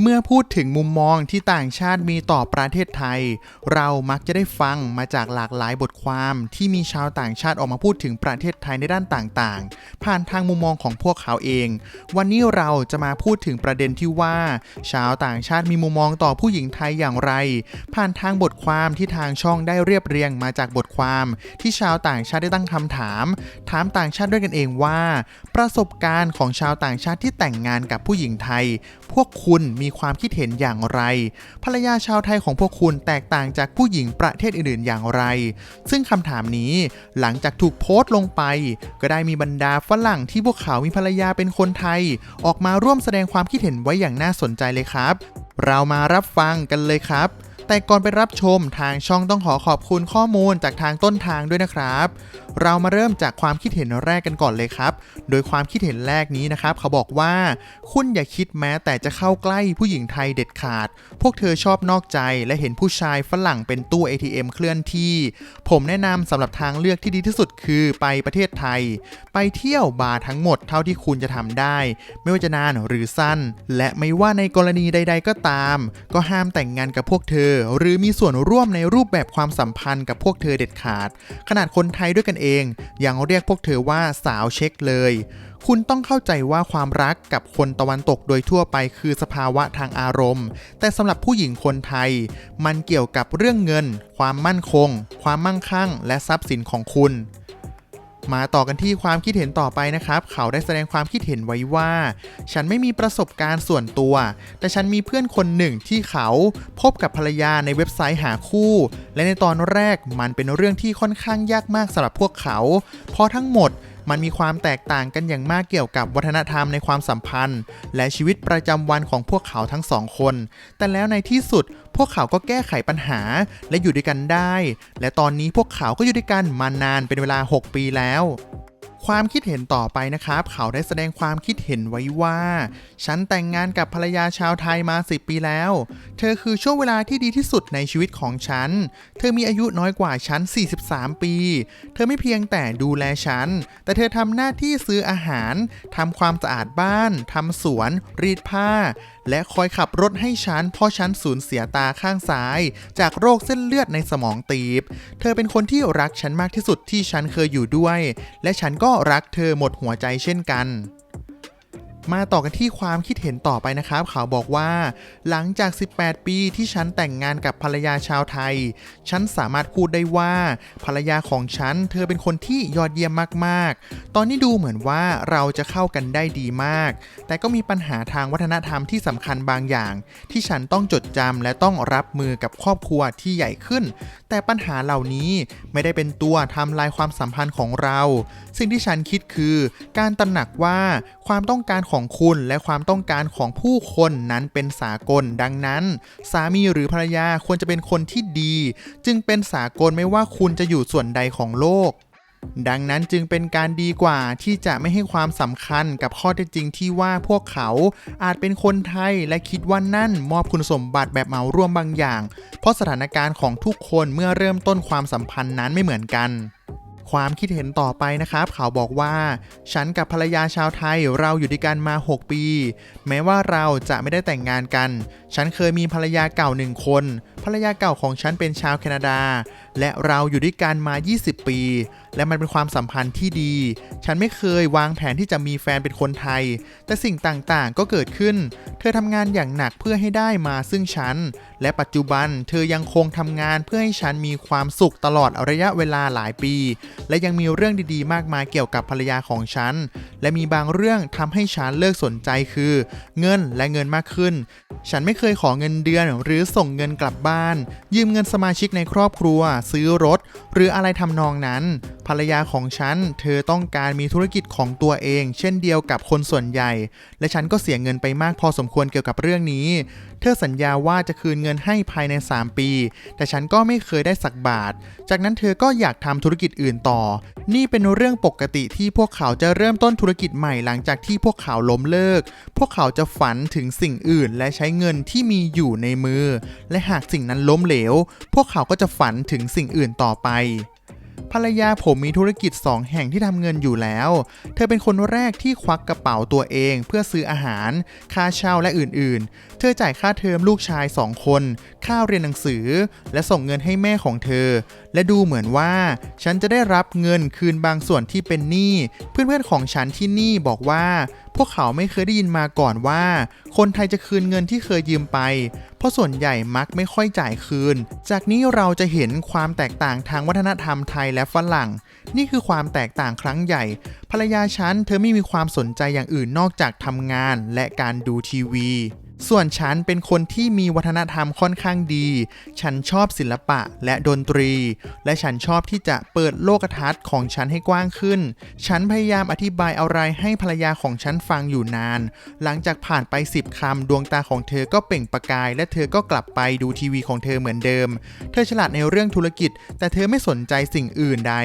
เมื่อพูดถึงมุมมองที่ต่างชาติมีต่อประเทศไทย เรามักจะได้ฟังมาจากหลากหลายบทความที่มีชาวต่างชาติออกมาพูดถึงประเทศไทยในด้านต่างๆ ผ่านทางมุมมองของพวกเขาเอง วันนี้เราจะมาพูดถึงประเด็นที่ว่า ชาวต่างชาติมีมุมมองต่อผู้หญิงไทยอย่างไร ผ่านทางบทความที่ทางช่องได้เรียบเรียงมาจากบทความ ที่ชาวต่างชาติได้ตั้งคำถาม ถามต่างชาติด้วยกันเองว่า ประสบการณ์ของชาวต่างชาติที่แต่งงานกับผู้หญิงไทย พวกคุณมีความคิดเห็นอย่างไร ภรรยาชาวไทยของพวกคุณแตกต่างจากผู้หญิงประเทศอื่นๆอย่างไร ซึ่งคำถามนี้หลังจากถูกโพสต์ลงไป ก็ได้มีบรรดาฝรั่งที่พวกเขามีภรรยาเป็นคนไทย ออกมาร่วมแสดงความคิดเห็นไว้อย่างน่าสนใจเลยครับ เรามารับฟังกันเลยครับ แต่ก่อนไปรับชมทางช่องต้องขอขอบคุณข้อมูลจากทางต้นทางด้วยนะครับ เรามาเริ่มจากความคิดเห็นแรกกันก่อนเลยครับ โดยความคิดเห็นแรกนี้นะครับ เขาบอกว่า คุณอย่าคิดแม้แต่จะเข้าใกล้ผู้หญิงไทยเด็ดขาด พวกเธอชอบนอกใจและเห็นผู้ชายฝรั่งเป็นตู้ ATM เคลื่อนที่ ผมแนะนำสำหรับทางเลือกที่ดีที่สุดคือไปประเทศไทย ไปเที่ยวบาร์ทั้งหมดเท่าที่คุณจะทำได้ ไม่ว่าจะนานหรือสั้น และไม่ว่าในกรณีใด ๆ ก็ตาม ก็ห้ามแต่งงานกับพวกเธอหรือมีส่วนร่วมในรูปแบบความสัมพันธ์กับพวกเธอเด็ดขาด ขนาดคนไทยด้วยกันเอง ยังเรียกพวกเธอว่าสาวเช็คเลย คุณต้องเข้าใจว่าความรักกับคนตะวันตกโดยทั่วไปคือสภาวะทางอารมณ์ แต่สำหรับผู้หญิงคนไทย มันเกี่ยวกับเรื่องเงิน ความมั่นคง ความมั่งคั่ง และทรัพย์สินของคุณ มาต่อกันที่ความคิดเห็นต่อไปนะครับ เขาได้แสดงความคิดเห็นไว้ว่า ฉันไม่มีประสบการณ์ส่วนตัว แต่ฉันมีเพื่อนคนหนึ่งที่เขาพบกับภรรยาในเว็บไซต์หาคู่ และในตอนแรกมันเป็นเรื่องที่ค่อนข้างยากมากสำหรับพวกเขา เพราะทั้งหมด มันมีความแตกต่างกันอย่างมากเกี่ยวกับวัฒนธรรมในความสัมพันธ์ และชีวิตประจำวันของพวกเขาทั้งสองคน แต่แล้วในที่สุดพวกเขาก็แก้ไขปัญหาและอยู่ด้วยกันได้ และตอนนี้พวกเขาก็อยู่ด้วยกันมานานเป็นเวลา 6 ปีแล้ว ความคิดเห็นต่อไปนะครับ เขาได้แสดงความคิดเห็นไว้ว่า ฉันแต่งงานกับภรรยาชาวไทยมา 10 ปีแล้ว เธอคือช่วงเวลาที่ดีที่สุดในชีวิตของฉัน เธอมีอายุน้อยกว่าฉัน 43 ปี เธอไม่เพียงแต่ดูแลฉัน แต่เธอทำหน้าที่ซื้ออาหารทำความสะอาดบ้านทำสวน รีดผ้าและคอยขับรถให้ฉันเพราะฉันสูญเสียตาข้างซ้าย จากโรคเส้นเลือดในสมองตีบ เธอเป็นคนที่รักฉันมากที่สุดที่ฉันเคยอยู่ด้วย และฉันก็รักเธอหมดหัวใจเช่นกัน มาต่อกันที่ความคิดเห็นต่อไปนะครับเขาบอกว่า หลังจาก 18 ปีที่ฉันแต่งงานกับภรรยาชาวไทย ฉันสามารถพูดได้ว่า ภรรยาของฉัน เธอเป็นคนที่ยอดเยี่ยมมากๆ ตอนนี้ดูเหมือนว่าเราจะเข้ากันได้ดีมาก แต่ก็มีปัญหาทางวัฒนธรรมที่สำคัญบางอย่าง ที่ฉันต้องจดจำและต้องรับมือกับครอบครัวที่ใหญ่ขึ้น แต่ปัญหาเหล่านี้ไม่ได้เป็นตัวทำลายความสัมพันธ์ของเรา สิ่งที่ฉันคิดคือ การตระหนักว่าความต้องการของคุณและความต้องการของผู้คนนั้นเป็นสากล ดังนั้น สามีหรือภรรยาควรจะเป็นคนที่ดี จึงเป็นสากลไม่ว่าคุณจะอยู่ส่วนใดของโลก ดังนั้นจึงเป็นการดีกว่าที่จะไม่ให้ความสำคัญกับข้อเท็จจริงที่ว่าพวกเขาอาจเป็นคนไทยและคิดว่านั่นมอบคุณสมบัติแบบเหมารวมบางอย่าง เพราะสถานการณ์ของทุกคนเมื่อเริ่มต้นความสัมพันธ์นั้นไม่เหมือนกัน ความคิดเห็นต่อไปนะครับ เขาบอกว่า ฉันกับภรรยาชาวไทยเราอยู่ด้วยกันมา 6 ปี แม้ว่าเราจะไม่ได้แต่งงานกัน ฉันเคยมีภรรยาเก่าหนึ่งคน ภรรยาเก่าของฉันเป็นชาวแคนาดา และเราอยู่ด้วยกันมา 20 ปี และมันเป็นความสัมพันธ์ที่ดี ฉันไม่เคยวางแผนที่จะมีแฟนเป็นคนไทย แต่สิ่งต่างๆ ก็เกิดขึ้น เธอทำงานอย่างหนักเพื่อให้ได้มาซึ่งฉัน และปัจจุบันเธอยังคงทำงานเพื่อให้ฉันมีความสุขตลอดระยะเวลาหลายปี และยังมีเรื่องดีๆ มากมายเกี่ยวกับภรรยาของฉัน และมีบางเรื่องทำให้ฉันเลิกสนใจคือ เงินและเงินมากขึ้น ฉันไม่เคยขอเงินเดือน หรือส่งเงินกลับบ้าน ยืมเงินสมาชิกในครอบครัว ซื้อรถ หรืออะไรทำนองนั้น ภรรยาของฉัน เธอต้องการมีธุรกิจของตัวเอง เช่นเดียวกับคนส่วนใหญ่ และฉันก็เสียเงินไปมากพอสมควรเกี่ยวกับเรื่องนี้ เธอสัญญาว่าจะคืนเงินให้ภายใน 3 ปี แต่ฉันก็ไม่เคยได้สักบาท จากนั้นเธอก็อยากทำธุรกิจอื่นต่อ นี่เป็นเรื่องปกติที่พวกเขาจะเริ่มต้นธุรกิจใหม่หลังจากที่พวกเขาล้มเลิก พวกเขาจะฝันถึงสิ่งอื่น และใช้เงินที่มีอยู่ในมือ และหากสิ่งนั้นล้มเหลว พวกเขาก็จะฝันถึงสิ่งอื่นต่อไป ภรรยาผมมีธุรกิจ 2 แห่งที่ทำเงินอยู่แล้ว เธอเป็นคนแรกที่ควักกระเป๋าตัวเองเพื่อซื้ออาหาร ค่าเช่าและอื่นๆ เธอจ่ายค่าเทอมลูกชาย 2 คน ค่าเรียนหนังสือ และส่งเงินให้แม่ของเธอ และดูเหมือนว่าฉันจะได้รับเงินคืนบางส่วนที่เป็นหนี้ เพื่อนๆของฉันที่นี่บอกว่า พวกเขาไม่เคยได้ยินมาก่อนว่า คนไทยจะคืนเงินที่เคยยืมไป เพราะส่วนใหญ่มักไม่ค่อยจ่ายคืน จากนี้เราจะเห็นความแตกต่างทางวัฒนธรรมไทยและฝรั่ง นี่คือความแตกต่างครั้งใหญ่ ภรรยาฉันเธอไม่มีความสนใจอย่างอื่นนอกจากทำงานและการดูทีวี ส่วนฉันเป็นคนที่มีวัฒนธรรมค่อนข้างดี ฉันชอบศิลปะและดนตรี และฉันชอบที่จะเปิดโลกทัศน์ของฉันให้กว้างขึ้น ฉันพยายามอธิบายอะไรให้ภรรยาของฉันฟังอยู่นาน หลังจากผ่านไป 10คำดวงตาของเธอก็เปล่งประกาย และเธอก็กลับไปดูทีวีของเธอเหมือนเดิม เธอฉลาดในเรื่องธุรกิจ แต่เธอไม่สนใจสิ่งอื่นใด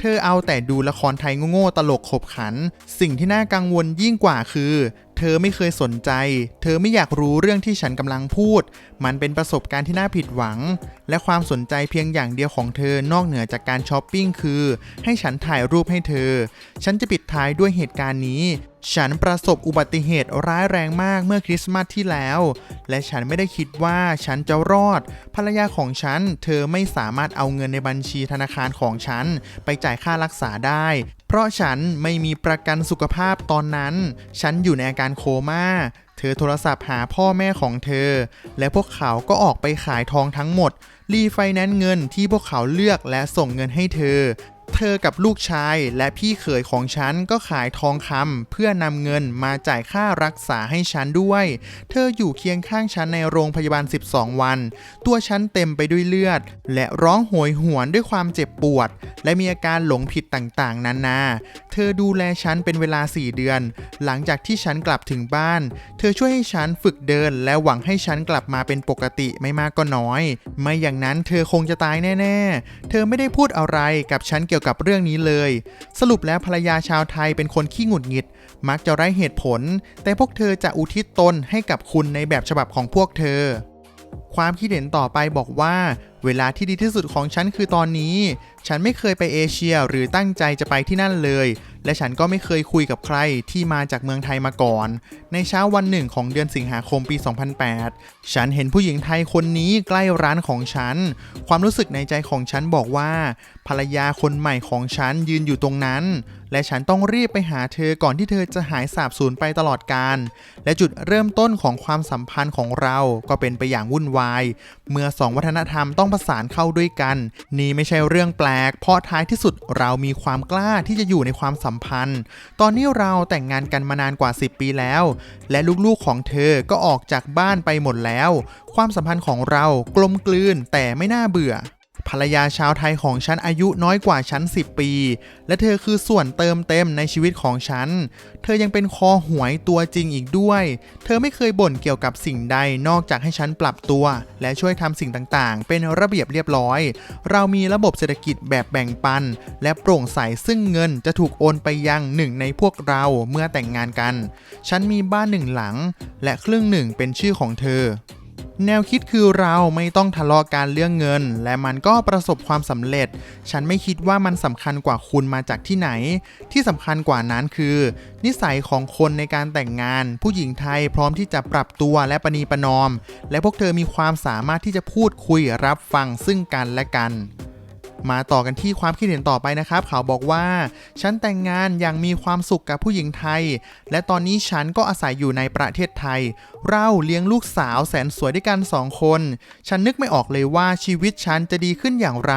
เธอเอาแต่ดูละครไทยโง่ๆตลกขบขัน สิ่งที่น่ากังวลยิ่งกว่าคือ เธอไม่เคยสนใจ เธอไม่อยากรู้เรื่องที่ฉันกำลังพูด มันเป็นประสบการณ์ที่น่าผิดหวัง และความสนใจเพียงอย่างเดียวของเธอนอกเหนือจากการช้อปปิ้งคือ ให้ฉันถ่ายรูปให้เธอ ฉันจะปิดท้ายด้วยเหตุการณ์นี้ฉันประสบอุบัติเหตุร้ายแรงมากเมื่อคริสต์มาสที่แล้ว และฉันไม่ได้คิดว่าฉันจะรอด ภรรยาของฉัน เธอไม่สามารถเอาเงินในบัญชีธนาคารของฉัน ไปจ่ายค่ารักษาได้ เพราะฉันไม่มีประกันสุขภาพตอนนั้น ฉันอยู่ในอาการโคม่าเธอโทรศัพท์หาพ่อแม่ของเธอ และพวกเขาก็ออกไปขายทองทั้งหมด รีไฟแนนซ์เงินที่พวกเขาเลือกและส่งเงินให้เธอ เธอกับลูกชายและพี่เขยของฉันก็ขายทองคำเพื่อนำเงินมาจ่ายค่ารักษาให้ฉันด้วย เธออยู่เคียงข้างฉันในโรงพยาบาล 12 วัน ตัวฉันเต็มไปด้วยเลือด และร้องโหยหวนด้วยความเจ็บปวด และมีอาการหลงผิดต่างๆนานา อดูแลฉันเป็นเวลา 4 เดือน หลังจากที่ฉันกลับถึงบ้าน เธอช่วยให้ฉันฝึกเดิน และหวังให้ฉันกลับมาเป็นปกติไม่มากก็น้อย ไม่อย่างนั้นเธอคงจะตายแน่ๆ เธอไม่ได้พูดอะไรกับฉันเกี่ยวกับเรื่องนี้เลย สรุปแล้วภรรยาชาวไทยเป็นคนขี้หงุดหงิด มักจะไร้เหตุผล แต่พวกเธอจะอุทิศตนให้กับคุณในแบบฉบับของพวกเธอความคิดเห็นต่อไปบอกว่า เวลาที่ดีที่สุดของฉันคือตอนนี้ ฉันไม่เคยไปเอเชียหรือตั้งใจจะไปที่นั่นเลย และฉันก็ไม่เคยคุยกับใครที่มาจากเมืองไทยมาก่อน ในเช้าวันหนึ่งของเดือนสิงหาคมปี 2008 ฉันเห็นผู้หญิงไทยคนนี้ใกล้ร้านของฉัน ความรู้สึกในใจของฉันบอกว่า ภรรยาคนใหม่ของฉันยืนอยู่ตรงนั้น และฉันต้องรีบไปหาเธอก่อนที่เธอจะหายสาบสูญไปตลอดกาลและจุดเริ่มต้นของความสัมพันธ์ของเราก็เป็นไปอย่างวุ่นวาย เมื่อสองวัฒนธรรมต้องประสานเข้าด้วยกัน นี่ไม่ใช่เรื่องแปลก เพราะท้ายที่สุดเรามีความกล้าที่จะอยู่ในความสัมพันธ์ ตอนนี้เราแต่งงานกันมานานกว่า 10 ปีแล้ว และลูกๆของเธอก็ออกจากบ้านไปหมดแล้ว ความสัมพันธ์ของเรากลมกลืนแต่ไม่น่าเบื่อ ภรรยาชาวไทยของฉันอายุน้อยกว่าฉัน 10 ปี และเธอคือส่วนเติมเต็มในชีวิตของฉัน เธอยังเป็นคอหวยตัวจริงอีกด้วย เธอไม่เคยบ่นเกี่ยวกับสิ่งใดนอกจากให้ฉันปรับตัว และช่วยทำสิ่งต่างๆ เป็นระเบียบเรียบร้อย เรามีระบบเศรษฐกิจแบบแบ่งปัน และโปร่งใสซึ่งเงินจะถูกโอนไปยังหนึ่งในพวกเราเมื่อแต่งงานกัน ฉันมีบ้านหนึ่งหลัง และครึ่งหนึ่งเป็นชื่อของเธอ แนวคิดคือเราไม่ต้องทะเลาะกันเรื่องเงิน และมันก็ประสบความสำเร็จ ฉันไม่คิดว่ามันสำคัญกว่าคุณมาจากที่ไหน ที่สำคัญกว่านั้นคือ นิสัยของคนในการแต่งงาน ผู้หญิงไทยพร้อมที่จะปรับตัวและประนีประนอม และพวกเธอมีความสามารถที่จะพูดคุยรับฟังซึ่งกันและกัน มาต่อกันที่ความคิดเห็นต่อไปนะครับ เขาบอกว่า ฉันแต่งงานอย่างมีความสุขกับผู้หญิงไทย และตอนนี้ฉันก็อาศัยอยู่ในประเทศไทย เราเลี้ยงลูกสาวแสนสวยด้วยกันสองคน ฉันนึกไม่ออกเลยว่าชีวิตฉันจะดีขึ้นอย่างไร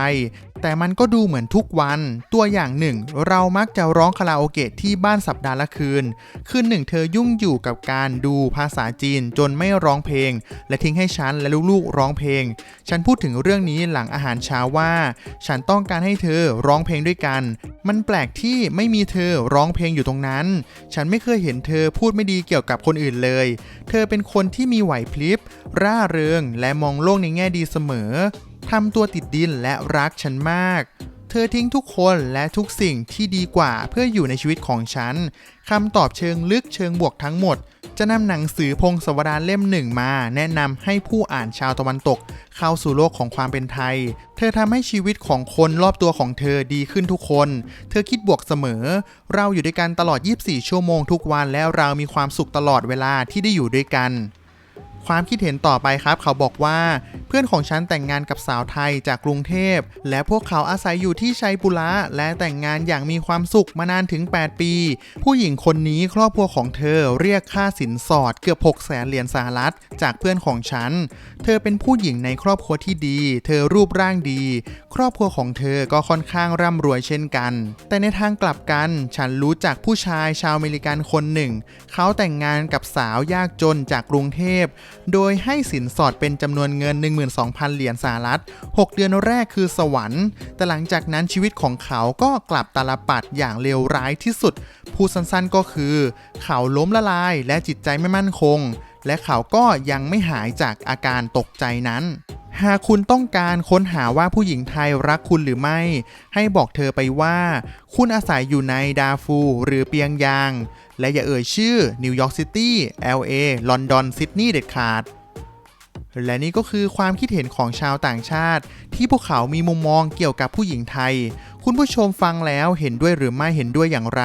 แต่มันก็ดูเหมือนทุกวัน ตัวอย่างหนึ่ง เรามักจะร้องคาราโอเกะที่บ้านสัปดาห์ละคืน คืนหนึ่งเธอยุ่งอยู่กับการดูภาษาจีนจนไม่ร้องเพลง และทิ้งให้ฉันและลูกๆร้องเพลง ฉันพูดถึงเรื่องนี้หลังอาหารเช้าว่าฉันันต้องการให้เธอร้องเพลงด้วยกัน มันแปลกที่ไม่มีเธอร้องเพลงอยู่ตรงนั้น ฉันไม่เคยเห็นเธอพูดไม่ดีเกี่ยวกับคนอื่นเลย เธอเป็นคนที่มีไหวพลิบ ร่าเริงและมองโลกในแง่ดีเสมอทำตัวติดดินและรักฉันมาก เธอทิ้งทุกคนและทุกสิ่งที่ดีกว่าเพื่ออยู่ในชีวิตของฉันคำตอบเชิงลึกเชิงบวกทั้งหมด จะนำหนังสือพงศวดารเล่มหนึ่งมา แนะนำให้ผู้อ่านชาวตะวันตก เข้าสู่โลกของความเป็นไทย เธอทำให้ชีวิตของคนรอบตัวของเธอดีขึ้นทุกคน เธอคิดบวกเสมอ เราอยู่ด้วยกันตลอด 24 ชั่วโมงทุกวันแล้วเรามีความสุขตลอดเวลาที่ได้อยู่ด้วยกัน ความคิดเห็นต่อไปครับ เขาบอกว่า เพื่อนของฉันแต่งงานกับสาวไทยจากกรุงเทพ และพวกเขาอาศัยอยู่ที่ชัยปุระและแต่งงานอย่างมีความสุขมานานถึง 8 ปี ผู้หญิงคนนี้ครอบครัวของเธอเรียกค่าสินสอดเกือบ6แสนเหรียญสหรัฐ จากเพื่อนของฉัน เธอเป็นผู้หญิงในครอบครัวที่ดี เธอรูปร่างดี ครอบครัวของเธอก็ค่อนข้างร่ำรวยเช่นกัน แต่ในทางกลับกันฉันรู้จักผู้ชายชาวอเมริกันคนหนึ่ง เขาแต่งงานกับสาวยากจนจากกรุงเทพโดยให้สินสอดเป็นจำนวนเงิน 12,000 เหรียญสหรัฐ 6 เดือนแรกคือสวรรค์ แต่หลังจากนั้นชีวิตของเขาก็กลับตาลปัดอย่างเลวร้ายที่สุด พูดสั้นๆก็คือ เขาล้มละลายและจิตใจไม่มั่นคง และเขาก็ยังไม่หายจากอาการตกใจนั้น หากคุณต้องการค้นหาว่าผู้หญิงไทยรักคุณหรือไม่ ให้บอกเธอไปว่า คุณอาศัยอยู่ในดาฟูหรือเปียงยาง และอย่าเอ่ยชื่อนิวยอร์กซิตี้ LA ลอนดอนซิดนีย์เด็ดขาด และนี่ก็คือความคิดเห็นของชาวต่างชาติ ที่พวกเขามีมุมมองเกี่ยวกับผู้หญิงไทย คุณผู้ชมฟังแล้วเห็นด้วยหรือไม่เห็นด้วยอย่างไร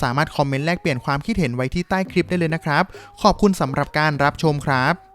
สามารถคอมเมนต์แลกเปลี่ยนความคิดเห็นไว้ที่ใต้คลิปได้เลยนะครับ ขอบคุณสำหรับการรับชมครับ